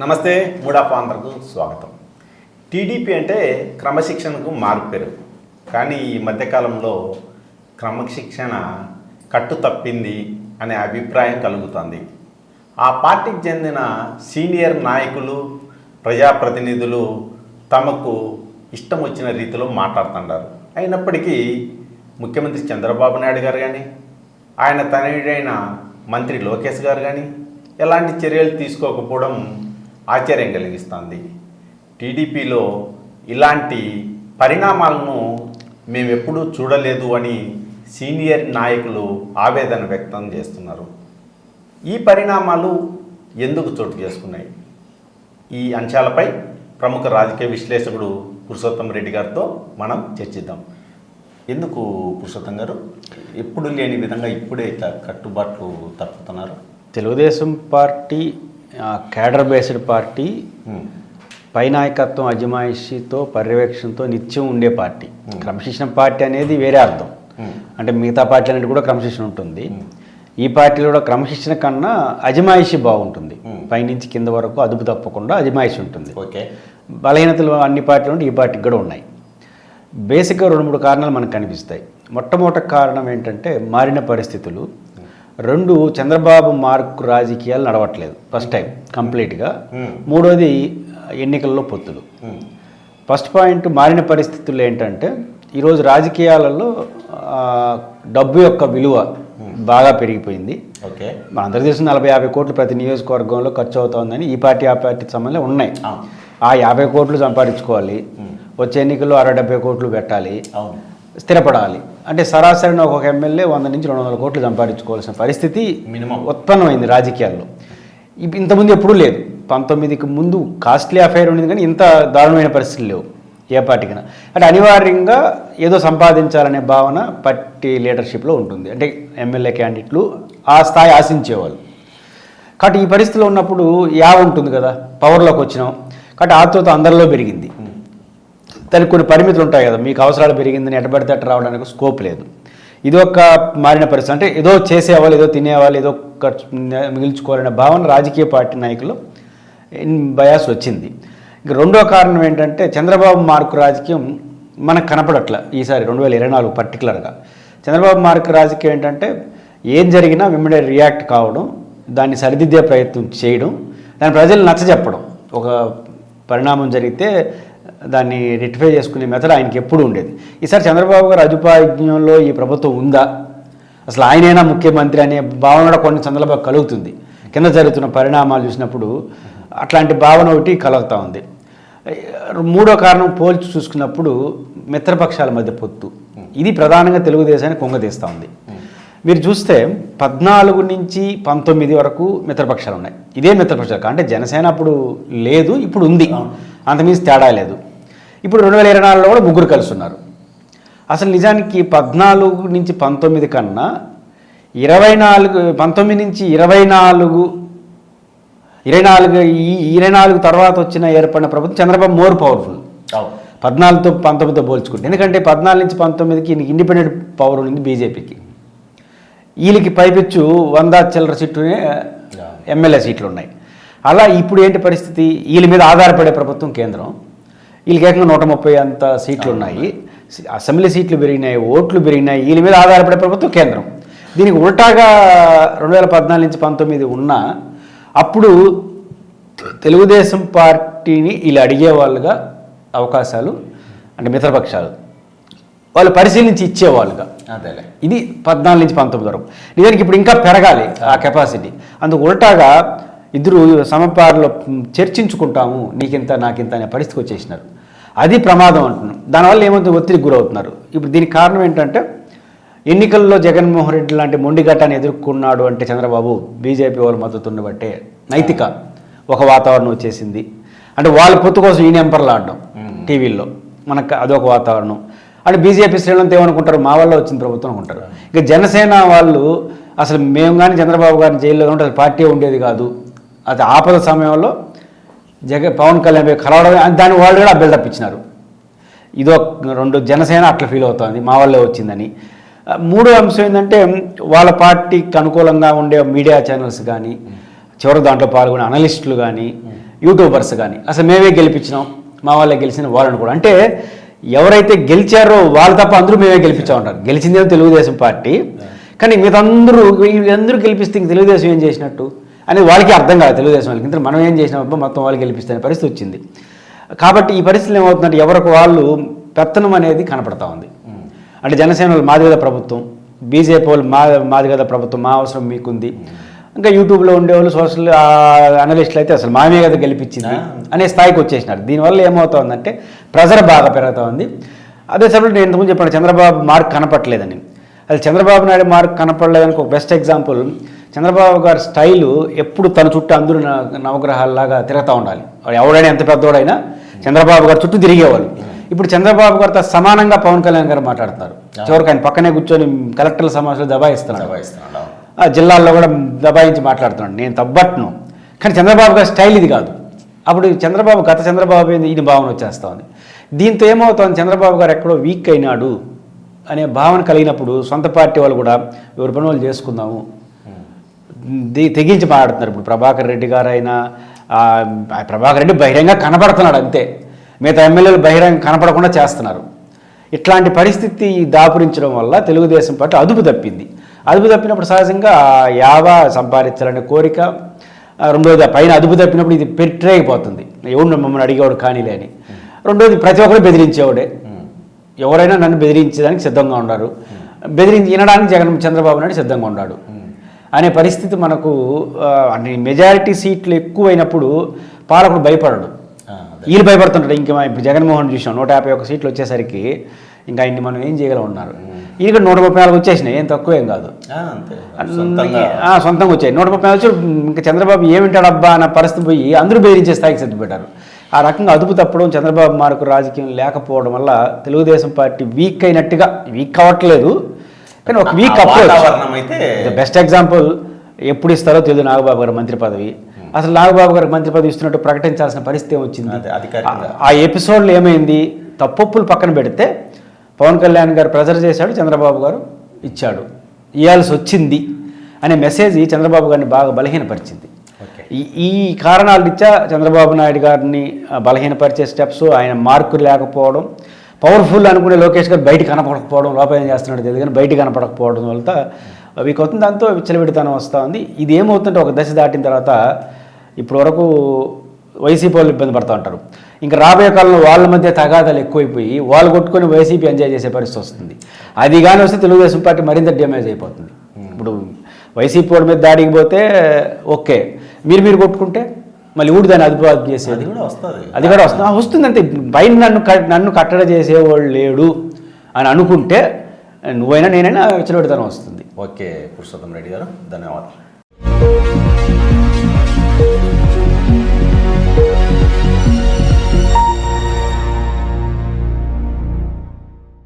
నమస్తే మూడాఫ్ ఆంధ్రకు స్వాగతం. టీడీపీ అంటే క్రమశిక్షణకు మార్పు కానీ ఈ మధ్యకాలంలో క్రమశిక్షణ కట్టు తప్పింది అనే అభిప్రాయం కలుగుతుంది. ఆ పార్టీకి చెందిన సీనియర్ నాయకులు ప్రజాప్రతినిధులు తమకు ఇష్టం వచ్చిన రీతిలో మాట్లాడుతుంటారు. అయినప్పటికీ ముఖ్యమంత్రి చంద్రబాబు నాయుడు గారు కానీ ఆయన తనయుడైన మంత్రి లోకేష్ గారు కానీ ఎలాంటి చర్యలు తీసుకోకపోవడం ఆశ్చర్యం కలిగిస్తుంది. టీడీపీలో ఇలాంటి పరిణామాలను మేము ఎప్పుడూ చూడలేదు అని సీనియర్ నాయకులు ఆవేదన వ్యక్తం చేస్తున్నారు. ఈ పరిణామాలు ఎందుకు చోటు చేసుకున్నాయి? ఈ అంశాలపై ప్రముఖ రాజకీయ విశ్లేషకుడు పురుషోత్తం రెడ్డి గారితో మనం చర్చిద్దాం. ఎందుకు పురుషోత్తం గారు? ఎప్పుడు లేని విధంగా ఇప్పుడే కట్టుబాట్లు తప్పుతున్నారు? Telugu Desam party cadre based party um, పై నాయకత్వం అజమాయిషితో పర్యవేక్షణతో నిత్యం ఉండే పార్టీ. క్రమశిక్షణ పార్టీ అనేది వేరే అర్థం. ఉమ్, అంటే మిగతా పార్టీ అనేది కూడా క్రమశిక్షణ ఉంటుంది. ఈ పార్టీలో కూడా క్రమశిక్షణ కన్నా అజమాయిషి బాగుంటుంది. Hmm. పైనుంచి కింద వరకు అదుపు తప్పకుండా అజమాయిషి ఉంటుంది. ఓకే. బలహీనతలు అన్ని పార్టీలు ఉంటే ఈ పార్టీకి కూడా ఉన్నాయి. బేసిక్గా రెండు మూడు కారణాలు మనకు కనిపిస్తాయి. మొట్టమొదటి కారణం ఏంటంటే మారిన పరిస్థితులు. రెండు చంద్రబాబు మార్కు రాజకీయాలు నడవట్లేదు. ఫస్ట్ టైం కంప్లీట్గా Hmm. మూడోది ఎన్నికల్లో పొత్తులు. ఫస్ట్ పాయింట్ మారిన పరిస్థితులు ఏంటంటే ఈరోజు రాజకీయాలలో డబ్బు యొక్క విలువ బాగా పెరిగిపోయింది. ఓకే. మనందరూ తెలిసిన నలభై యాభై కోట్లు ప్రతి నియోజకవర్గంలో ఖర్చు అవుతోందని ఈ పార్టీ ఆ పార్టీ సంబంధం ఉన్నాయి. ఆ, యాభై కోట్లు సంపాదించుకోవాలి. వచ్చే ఎన్నికల్లో అరవై డెబ్బై కోట్లు పెట్టాలి. స్థిరపడాలి. అంటే సరాసరిన ఒక్కొక్క ఎమ్మెల్యే వంద నుంచి రెండు వందల కోట్లు సంపాదించుకోవాల్సిన పరిస్థితి మినిమం. ఉత్పన్నమైంది రాజకీయాల్లో. ఇంతకుముందు ఎప్పుడూ లేదు. పంతొమ్మిదికి ముందు కాస్ట్లీ అఫైర్ ఉండేది కానీ ఇంత దారుణమైన పరిస్థితులు లేవు ఏ పార్టీకైనా. అంటే అనివార్యంగా ఏదో సంపాదించాలనే భావన పార్టీ లీడర్షిప్లో ఉంటుంది. అంటే ఎమ్మెల్యే క్యాండిడేట్లు ఆ స్థాయి ఆశించేవాళ్ళు. కాబట్టి ఈ పరిస్థితిలో ఉన్నప్పుడు యా ఉంటుంది కదా పవర్లోకి వచ్చినాం. కాబట్టి ఆతృత అందరిలో పెరిగింది. దానికి కొన్ని పరిమితులు ఉంటాయి కదా. మీకు అవసరాలు పెరిగిందని ఎటబడితే అట్ట రావడానికి స్కోప్ లేదు. ఇది ఒక మారిన పరిస్థితి. అంటే ఏదో చేసేవాళ్ళు ఏదో తినేవాళ్ళు ఏదో ఖర్చు మిగిల్చుకోవాలనే భావన రాజకీయ పార్టీ నాయకులు బయాస్ వచ్చింది. ఇక రెండో కారణం ఏంటంటే చంద్రబాబు మార్కు రాజకీయం మనకు కనపడట్ల ఈసారి రెండు వేల ఇరవై నాలుగు పర్టికులర్గా. చంద్రబాబు మార్కు రాజకీయం ఏంటంటే ఏం జరిగినా వెంబడే రియాక్ట్ కావడం దాన్ని సరిదిద్దే ప్రయత్నం చేయడం దాని ప్రజలు నచ్చజెప్పడం. ఒక పరిణామం జరిగితే దాన్ని రెక్టిఫై చేసుకునే మెథడ్ ఆయనకి ఎప్పుడు ఉండేది. ఈసారి చంద్రబాబు గారు అదుపాజ్ఞంలో ఈ ప్రభుత్వం ఉందా? అసలు ఆయనైనా ముఖ్యమంత్రి అనే భావన కూడా కొన్ని సందర్భాలు కలుగుతుంది. కింద జరుగుతున్న పరిణామాలు చూసినప్పుడు అట్లాంటి భావన ఒకటి కలుగుతూ ఉంది. మూడో కారణం పోల్చి చూసుకున్నప్పుడు మిత్రపక్షాల మధ్య పొత్తు. ఇది ప్రధానంగా తెలుగుదేశాన్ని కొంగతీస్తూ ఉంది. మీరు చూస్తే పద్నాలుగు నుంచి పంతొమ్మిది వరకు మిత్రపక్షాలు ఉన్నాయి. ఇదే మిత్రపక్షాలు. అంటే జనసేన అప్పుడు లేదు ఇప్పుడు ఉంది. అంతమీసి తేడా లేదు. ఇప్పుడు రెండు వేల ఇరవై నాలుగులో కూడా ముగ్గురు కలిసి ఉన్నారు అసలు నిజానికి పద్నాలుగు నుంచి పంతొమ్మిది కన్నా ఇరవై నాలుగు పంతొమ్మిది నుంచి ఇరవై నాలుగు ఇరవై నాలుగు ఈ ఇరవై నాలుగు తర్వాత వచ్చిన ఏర్పడిన ప్రభుత్వం చంద్రబాబు మోర్ పవర్ఫుల్. పద్నాలుగుతో పంతొమ్మిదితో పోల్చుకుంటే. ఎందుకంటే పద్నాలుగు నుంచి పంతొమ్మిదికి ఇండిపెండెంట్ పవర్ ఉంది బీజేపీకి. వీళ్ళకి పైపెచ్చు వంద చిల్లర సీట్లునే ఎమ్మెల్యే సీట్లు ఉన్నాయి అలా ఇప్పుడు ఏంటి పరిస్థితి? వీళ్ళ మీద ఆధారపడే ప్రభుత్వం కేంద్రం. వీళ్ళకి ఏకంగా నూట ముప్పై అంత సీట్లు ఉన్నాయి? అసెంబ్లీ సీట్లు పెరిగినాయి ఓట్లు పెరిగినాయి వీళ్ళ మీద ఆధారపడే ప్రభుత్వం కేంద్రం. దీనికి ఉల్టాగా రెండు వేల పద్నాలుగు నుంచి పంతొమ్మిది ఉన్నా అప్పుడు తెలుగుదేశం పార్టీని వీళ్ళు అడిగే వాళ్ళుగా అవకాశాలు అంటే మిత్రపక్షాలు వాళ్ళు పరిశీలించి ఇచ్చేవాళ్ళుగా అదేలే. ఇది పద్నాలుగు నుంచి పంతొమ్మిది వరకు. నిజానికి ఇప్పుడు ఇంకా పెరగాలి ఆ కెపాసిటీ. అందుకు ఉల్టాగా ఇద్దరు సమపారులో చర్చించుకుంటాము నీకింత నాకింత అనే పరిస్థితికి వచ్చేసినారు. అది ప్రమాదం అంటున్నాం. దానివల్ల ఏమవుతుంది ఒత్తిడికి గురవుతున్నారు? ఇప్పుడు దీనికి కారణం ఏంటంటే ఎన్నికల్లో జగన్మోహన్ రెడ్డి లాంటి మొండిగట్టాన్ని ఎదుర్కొన్నాడు అంటే చంద్రబాబు బీజేపీ వాళ్ళు మద్దతు ఉండబట్టే నైతిక ఒక వాతావరణం వచ్చేసింది. అంటే వాళ్ళ పొత్తు కోసం ఈ నెంబర్లు ఆడడం టీవీల్లో. మనకు అదొక వాతావరణం. అంటే బీజేపీ శ్రేణులంతా ఏమనుకుంటారు? మా వల్ల వచ్చింది ప్రభుత్వం అనుకుంటారు. ఇక జనసేన వాళ్ళు అసలు మేము కానీ చంద్రబాబు గారిని జైల్లో ఉంటే అసలు పార్టీ ఉండేది కాదు. అది ఆపద సమయంలో జగ పవన్ కళ్యాణ్ అని దాన్ని వాళ్ళు కూడా బిల్డప్ ఇచ్చినారు ఇదో రెండు జనసేన అట్లా ఫీల్ అవుతోంది మా వల్లే వచ్చిందని. మూడో అంశం ఏంటంటే వాళ్ళ పార్టీకి అనుకూలంగా ఉండే మీడియా ఛానల్స్ కానీ చివరి దాంట్లో పాల్గొనే అనలిస్టులు కానీ యూట్యూబర్స్ కానీ అసలు మేమే గెలిపించినాం మా వాళ్ళే గెలిచిన వాళ్ళని కూడా. అంటే ఎవరైతే గెలిచారో వాళ్ళు తప్ప అందరూ మేమే గెలిపించా ఉంటారు. గెలిచిందేమో తెలుగుదేశం పార్టీ. కానీ మీరందరూ వీళ్ళందరూ గెలిపిస్తే ఇంక తెలుగుదేశం ఏం చేసినట్టు? అనేది వాళ్ళకి అర్థం కాదు తెలుగుదేశం వాళ్ళకి. ఇంత మనం ఏం చేసినాం? అబ్బా మొత్తం వాళ్ళు గెలిపిస్తే అనే పరిస్థితి వచ్చింది. కాబట్టి ఈ పరిస్థితులు ఏమవుతుందంటే ఎవరికి వాళ్ళు పెత్తనం అనేది కనపడతా ఉంది. అంటే జనసేన వాళ్ళు మాది కదా ప్రభుత్వం బీజేపీ వాళ్ళు మా మాది కదా ప్రభుత్వం మా అవసరం మీకుంది. ఇంకా యూట్యూబ్లో ఉండేవాళ్ళు సోషల్ అనలిస్టులు అయితే అసలు మామే కదా గెలిపించింది అనే స్థాయికి వచ్చేసినారు. దీనివల్ల ఏమవుతుందంటే ప్రెజర్ బాగా పెరుగుతూ ఉంది. అదే సమయంలో నేను ఇంతకుముందు చెప్పాను చంద్రబాబు మార్క్ కనపట్లేదని అది చంద్రబాబు నాయుడు మార్క్ కనపడలేదానికి ఒక బెస్ట్ ఎగ్జాంపుల్. చంద్రబాబు గారి స్టైలు ఎప్పుడు తన చుట్టూ అందరూ నవగ్రహాల్లాగా తిరుగుతూ ఉండాలి. వాడు ఎవడైనా ఎంత పెద్దోడైనా చంద్రబాబు గారు చుట్టూ తిరిగేవాళ్ళు. ఇప్పుడు చంద్రబాబు గారితో సమానంగా పవన్ కళ్యాణ్ గారు మాట్లాడుతున్నారు చివరికి ఆయన పక్కనే కూర్చొని కలెక్టర్ల సమావేశాలు దబాయిస్తున్నారు దబాయిస్తున్నాడు. ఆ జిల్లాల్లో కూడా దబాయించి మాట్లాడుతున్నాడు. నేను తబ్బట్ను. కానీ చంద్రబాబు గారి స్టైల్ ఇది కాదు. అప్పుడు చంద్రబాబు గత చంద్రబాబు ఏంది? ఈయన భావన వచ్చేస్తా ఉంది దీంతో ఏమవుతుంది? చంద్రబాబు గారు ఎక్కడో వీక్ అయినాడు అనే భావన కలిగినప్పుడు సొంత పార్టీ వాళ్ళు కూడా ఎవరి పని వాళ్ళు చేసుకుందాము తెగించి మాట్లాడుతున్నారు ఇప్పుడు ప్రభాకర్ రెడ్డి గారు అయినా ప్రభాకర్ రెడ్డి బహిరంగ కనపడుతున్నాడు అంతే. మిగతా ఎమ్మెల్యేలు బహిరంగ కనపడకుండా చేస్తున్నారు. ఇట్లాంటి పరిస్థితి దాపురించడం వల్ల తెలుగుదేశం పార్టీ అదుపు తప్పింది. అదుపు తప్పినప్పుడు సహజంగా యావ యావా సంపాదించాలనే కోరిక రెండోది పైన అదుపు తప్పినప్పుడు ఇది పెట్టరేగిపోతుంది ఎవడు మమ్మల్ని అడిగేవాడు కానీలే అని. రెండోది ప్రతి ఒక్కరు బెదిరించేవాడే. ఎవరైనా నన్ను బెదిరించడానికి సిద్ధంగా ఉన్నారు. బెదిరించి వినడానికి జగన్ చంద్రబాబు నాయుడు సిద్ధంగా ఉన్నాడు. అనే పరిస్థితి మనకు అంటే మెజారిటీ సీట్లు ఎక్కువైనప్పుడు పాలకుడు భయపడడు. వీళ్ళు భయపడుతుంటారు. ఇంకా ఇప్పుడు జగన్మోహన్ చూసాం నూట యాభై ఒక్క సీట్లు వచ్చేసరికి ఇంకా ఇన్ని మనం ఏం చేయగలం ఉన్నారు ఈయన నూట ముప్పై నాలుగు వచ్చేసినాయి ఏం తక్కువ ఏం కాదు. సొంతంగా. ఆ, సొంతంగా వచ్చాయి. నూట ముప్పై వచ్చి ఇంకా చంద్రబాబు ఏమింటాడబ్బా అన్న పరిస్థితి పోయి అందరూ బెదిరించే స్థాయికి సిద్ధపెట్టారు ఆ రకంగా అదుపు తప్పడం చంద్రబాబు మార్కు రాజకీయం లేకపోవడం వల్ల తెలుగుదేశం పార్టీ వీక్ అయినట్టుగా వీక్ అవ్వట్లేదు. కానీ ఒక వీక్ వాతావరణం అయితే బెస్ట్ ఎగ్జాంపుల్ ఎప్పుడు ఇస్తారో తెలియదు నాగబాబు గారు మంత్రి పదవి. అసలు నాగబాబు గారికి మంత్రి పదవి ఇస్తున్నట్టు ప్రకటించాల్సిన పరిస్థితి అధికారికంగా. ఆ- ఎపిసోడ్లో ఏమైంది? తప్పొప్పులు పక్కన పెడితే పవన్ కళ్యాణ్ గారు ప్రెజర్ చేశాడు చంద్రబాబు గారు ఇచ్చాడు. ఇవ్వాల్సి వచ్చింది అనే మెసేజ్ చంద్రబాబు గారిని బాగా బలహీనపరిచింది. ఈ కారణాల రీత్యా చంద్రబాబు నాయుడు గారిని బలహీనపరిచే స్టెప్స్ ఆయన మార్కులు లేకపోవడం పవర్ఫుల్ అనుకునే లోకేష్ గారు బయట కనపడకపోవడం లోపల ఏం చేస్తున్నాడు తెలియదు కానీ బయట కనపడకపోవడం వల్ల అవి కొత్త దాంతో విచ్చలవిడితనం వస్తూ ఉంది. ఇది ఏమవుతుంటే ఒక దశ దాటిన తర్వాత ఇప్పటి వరకు వైసీపీ వాళ్ళు ఇబ్బంది పడుతూ ఉంటారు. ఇంకా రాబోయే కాలంలో వాళ్ళ మధ్య తగాదాలు ఎక్కువైపోయి వాళ్ళు కొట్టుకొని వైసీపీ ఎంజాయ్ చేసే పరిస్థితి వస్తుంది. అది కానీ వస్తే తెలుగుదేశం పార్టీ మరింత డ్యామేజ్ అయిపోతుంది. ఇప్పుడు వైసీపీ వాడి మీద దాడికి పోతే ఓకే. మీరు మీరు కొట్టుకుంటే? మళ్ళీ ఊడి దాన్ని అదుపు అదుపు చేసేది. అది కూడా వస్తుంది. అది కూడా వస్తుంది. అంతే పైన నన్ను నన్ను కట్టడ చేసేవాళ్ళు లేడు అని అనుకుంటే నువ్వైనా నేనైనా విచ్చలబెడతాను వస్తుంది. ఓకే పురుషోత్తం రెడ్డి గారు ధన్యవాదాలు.